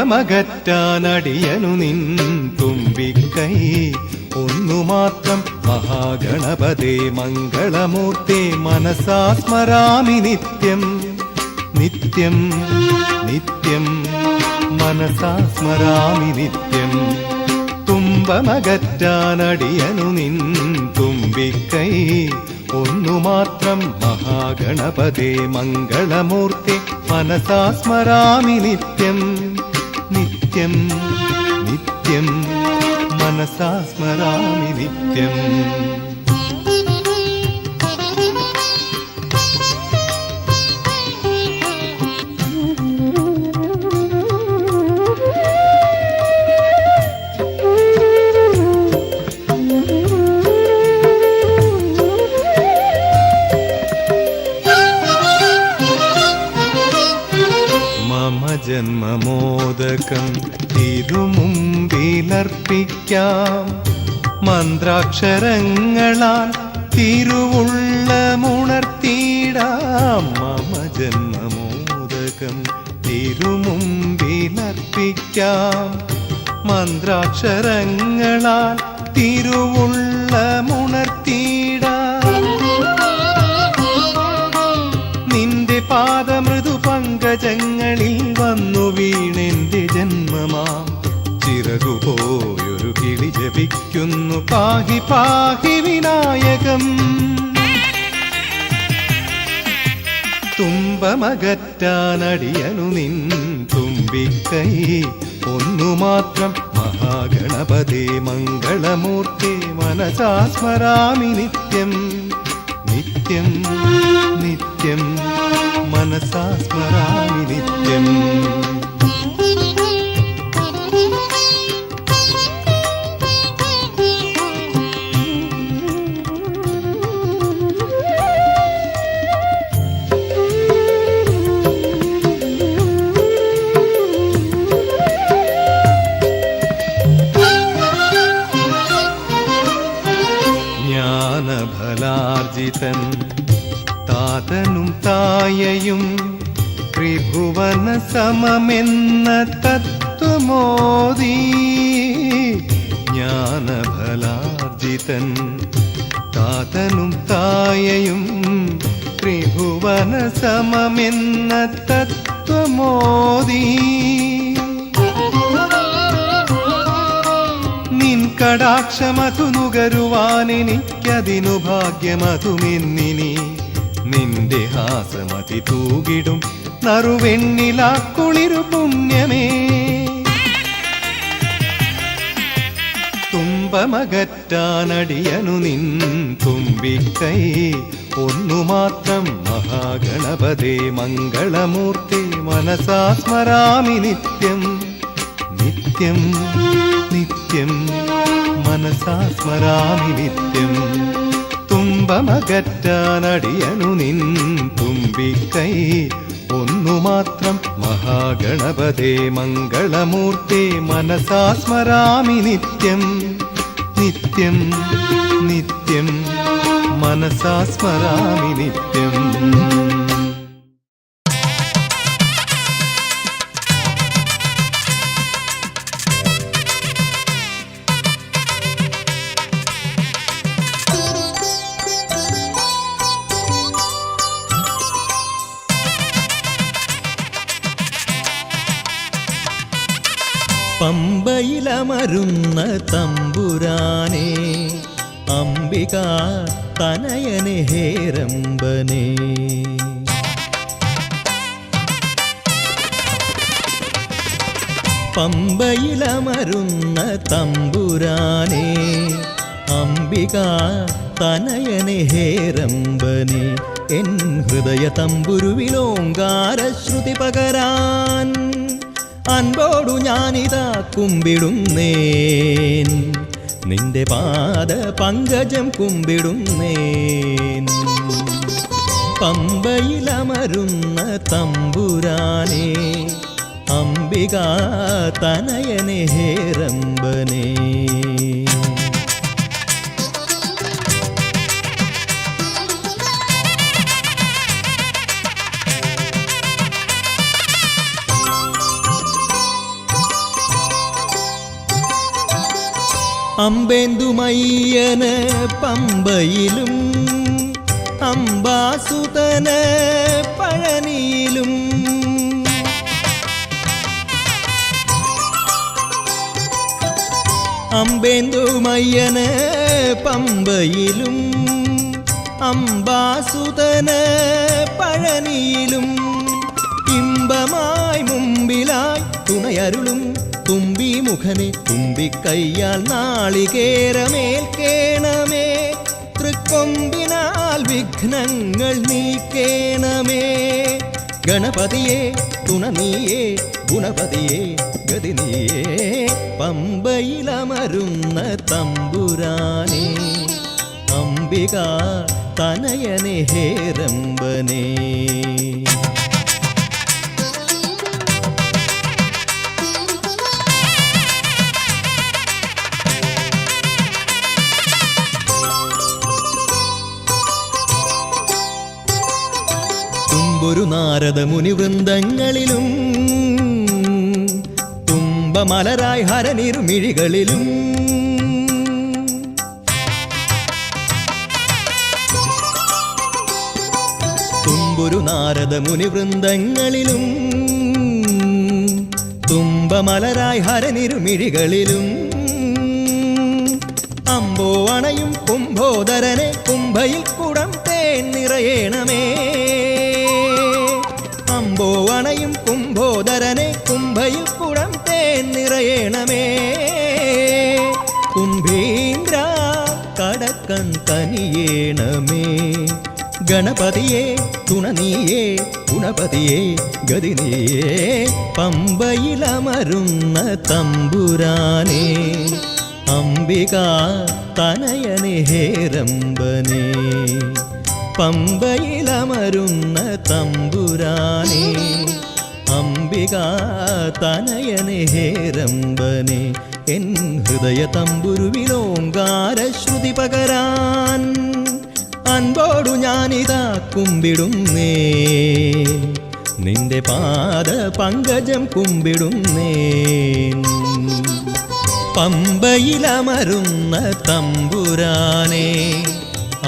തുമ്പമകറ്റാനടിയനു നിൻ തുമ്പിക്കൈ. ഒന്നു മാത്രം മഹാഗണപതേ മംഗളമൂർത്തി മനസാസ്മരാമി നിത്യം. നിത്യം നിത്യം മനസാസ്മരാമി നിത്യം. തുമ്പമകറ്റാനടിയനു നിൻ തുമ്പിക്കൈ. ഒന്നു മാത്രം മഹാഗണപതേ മംഗളമൂർത്തി മനസാസ്മരാമി നിത്യം. നിത്യം നിത്യം മനസാസ്മരാമി നിത്യം. തിരുമുമ്പിലർപ്പിക്കാം മന്ത്രാക്ഷരങ്ങളാൽ തിരുവുള്ളമുണർത്തിയിടാം. മമ ജന്മമോദകം തിരുമുമ്പിലർപ്പിക്കാം മന്ത്രാക്ഷരങ്ങളാൽ തിരുവുള്ളമുണർത്തിയിടാം. നിന്റെ പാദമൃദു പങ്കജങ്ങളിൽ വന്നു വീണെന്റെ ജന്മമാം ചിറകുപോയൊരു കിളി ജപിക്കുന്നു. പാഹി പാഹി വിനായകം. തുമ്പമകറ്റാനടിയനു നിൻ തുമ്പിക്കൈ. ഒന്നു മാത്രം മഹാഗണപതേ മംഗളമൂർത്തി മനസാ സ്മരാമി നിത്യം. നിത്യം നിത്യം മനസാസ്മരാമി നിത്യം. ത്രിഭുവന സമമെന്ന തത്വമോദി ജ്ഞാനഫലാർജിതൻ താതനും തായയും ത്രിഭുവന സമമെന്ന തത്വമോദി. നിൻ കടാക്ഷമതു നുകരുവാനെനിക്കതിനു ഭാഗ്യമതുമെന്നിനി നിന്റെ ഹാസമതി തൂകിടും. നറുവെണ്ണിലാക്കുളിരു പുണ്യമേ. തുമ്പമകറ്റാനടിയനു നിൻ തുമ്പിക്കൈ. ഒന്നു മാത്രം മഹാഗണപതേ മംഗളമൂർത്തി മനസാസ്മരാമി നിത്യം. നിത്യം നിത്യം മനസാസ്മരാമി നിത്യം. തുമ്പമകറ്റാനടിയനു നിൻ തുമ്പിക്കൈ. ഒന്നു മാത്രം മഹാഗണപതേ മംഗളമൂർത്തി മനസാ സ്മരാമി നിത്യം. നിത്യം നിത്യം മനസാ സ്മരാമി നിത്യം. പമ്പയിലമരുന്ന തമ്പുരാനെ അംബിക തനയനെ ഹേരമ്പനെ പമ്പയിലമരുന്ന തമ്പുരാനെ അംബിക തനയനെ ഹേരമ്പനെ എൻ ഹൃദയ തമ്പുരുവിലോങ്കാര ശ്രുതി പകരാൻ അൻപോടു ഞാനിതാ കുമ്പിടുന്നേൻ. നിന്റെ പാദ പങ്കജം കുമ്പിടുന്നേൻ. പമ്പയിലമരുന്ന തമ്പുരാനെ അംബിക തനയനെ ഹേരമ്പനേ. അമ്പേന്തുമയ്യന് പമ്പയിലും അംബാസുതന് പഴനിയിലും അമ്പേന്തുമയ്യന് പമ്പയിലും അംബാസുതന് പഴനിയിലും ഇമ്പമായി മുമ്പിലായി തുണയരുളും തുമ്പി മുഖനെ തുമ്പിക്കയ്യാൽ നാളികേരമേൽക്കേണമേ തൃക്കൊമ്പിനാൽ വിഘ്നങ്ങൾ നീക്കേണമേ. ഗണപതിയെ തുണനീയേ ഗുണപതിയെ ഗതിനിയേ പമ്പയിലമരുന്ന തമ്പുരാനേ. അംബിക തനയനെ ഹേരമ്പനേ തുമ്പൊരു നാരദ മുനിവൃന്ദങ്ങളിലും തുമ്പമലരായി ഹരനിരുമിഴികളിലും തുമ്പൊരു നാരദ മുനിവൃന്ദങ്ങളിലും തുമ്പമലരായി ഹരനിരുമിഴികളിലും അമ്പോ അണയും കുംഭോദരനെ കുംഭയിൽ കുടം തേൻ നിറയേണമേ. കടക്കൺ ഗണപതിയേ ഗണപതിയെ തുണനീയേ ഗുണപതിയെ ഗതിനീയേ പമ്പയിലമരുന്ന തമ്പുരാനേ. അംബിക തനയനെ ഹേരമ്പനേ പമ്പയിലമരുന്ന തമ്പുരാനേ. അംബിക തനയനെ ഹേരമ്പനെ എൻ ഹൃദയ തമ്പുരുവിലോങ്കാര ശ്രുതി പകരാൻ അൻപോടു ഞാനിതാ കുമ്പിടുന്നേ. നിന്റെ പാദ പങ്കജം കുമ്പിടുന്നേ. പമ്പയിലമരുന്ന തമ്പുരാനേ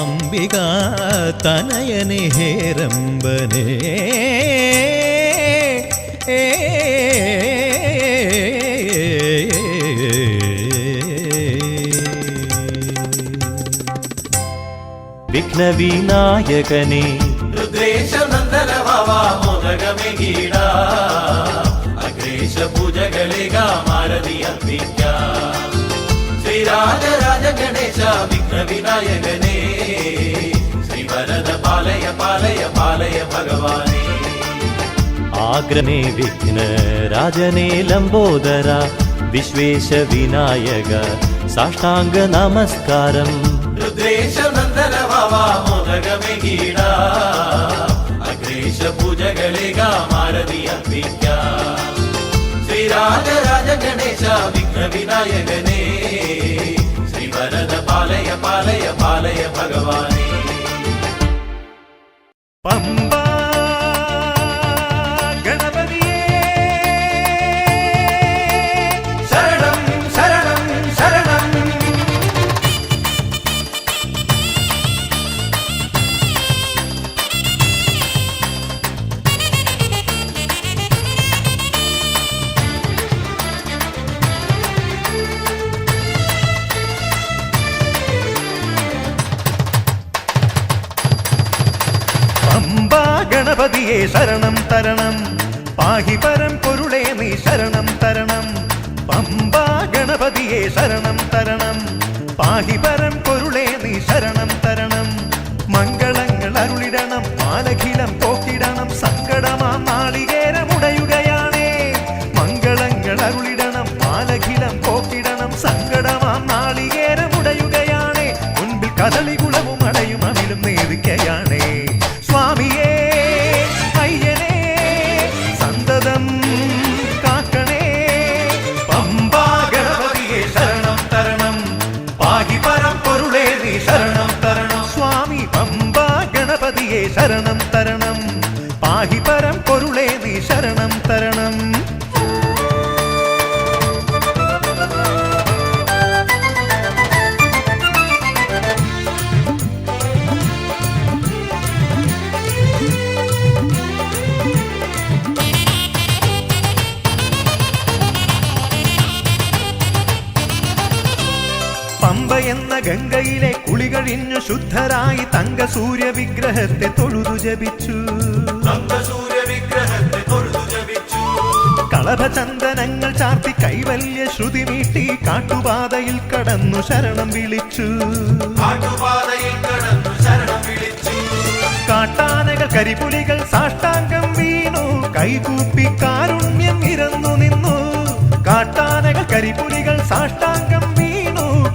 അംബിക തനയനെ ഹേരമ്പനേ വിഘ്നവിനായകനെ ആഗ്രമേ ശ്രീരാജരാജ ഗണേശ വിഘ്ന വിനായകനേ ശ്രീവരദ പാലയ പാലയ പാലയ ഭഗവാനേ. ആഗ്രനെ വിഘ്ന രാജനെ ലംബോദര വിശ്വേശ വിനായക സാഷ്ടാംഗ നമസ്കാരം. മോദകമെകീട അഗ്രേശ പൂജകളിക മാരതി അർപ്പിക്ക ശ്രീരാജരാജ ഗണേശ വിഘ്ന വിനായകനേ ശ്രീവരദ പാലയ പാലയ പാലയ ഭഗവാനേ ഗണപതിയെ ശരണം തരണം. പാഹി പരം പൊരുളെ നീ ശരണം തരണം. പമ്പ ഗണപതിയെ ശരണം തരണം. പാഹി പരം പൊരുളെ നീ ശരണം തരണം. മംഗളങ്ങൾ അരുളിടണം പാലഖിലം പോക്കിടണം സങ്കടമാ ഗണപതിയെ ശരണം തരണം പാഹി ഗംഗയിലെ കുളി കഴിഞ്ഞു ശുദ്ധരായി തങ്ക സൂര്യ വിഗ്രഹത്തെ തൊഴുതു ജപിച്ചു. കളഭചന്ദനങ്ങൾ ചാർത്തി കൈവല്യ ശ്രുതി മീട്ടി കാട്ടുപാതയിൽ കടന്നു ശരണം വിളിച്ചു. കാട്ടുപാതയിൽ കടന്നു ശരണം വിളിച്ചു. കാട്ടാനകൾ കരിപുലികൾ സാഷ്ടാംഗം വീണു. കൈകൂപ്പി കാരുണ്യം ഇരന്നു നിന്നു. കാട്ടാനകൾ കരിപുലികൾ സാഷ്ടാംഗം വീണു.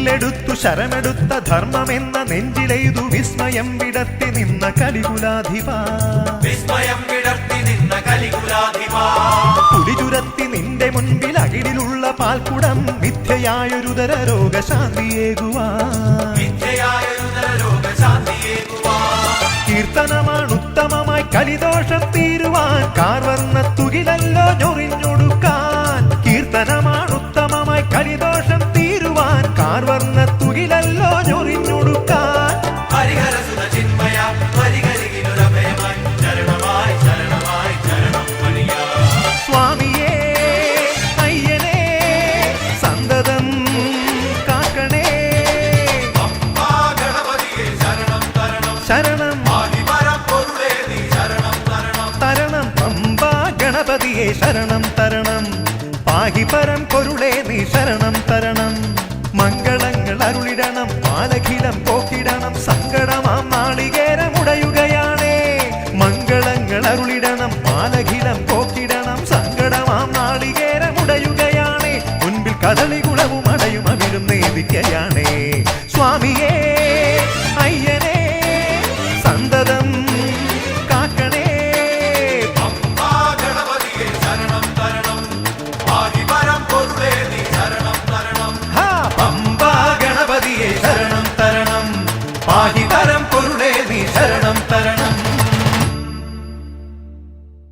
വില്ലെടുത്തു ശരമെടുത്ത ധർമ്മമെന്ന നെഞ്ചിലെയ്തു വിസ്മയം വിടത്തി നിന്ന കലികുലാധിപ. വിസ്മയം വിടർത്തി നിന്ന കലികുലാധിപ. പുലിചുരത്തി നിന്റെ മുൻപിൽ അകിടിലുള്ള പാൽക്കുടം മിഥ്യയായൊരുതര രോഗശാന്തിയേകുവാ. കീർത്തനമാണ് ഉത്തമമായി കലിദോഷം തീരുവാൻ കാർവർണ ശരണം. തരണം പമ്പാ ഗണപതിയെ ശരണം തരണം. പാഹി പരം നീ ശരണം തരണം. മംഗളങ്ങൾ അരുളിടണം പാലഖിലം പോക്കിടണം സങ്കടമാം നാളികേരമുടയുകയാണേ മംഗളങ്ങൾ അരുളിടണം പാലഖിലം പോക്കിടണം സങ്കടമാം നാളികേരമുടയുകയാണേ മുൻപിൽ കദളികുളവും അടയും അവിടും നേദിക്കയാണേ வந்ததன்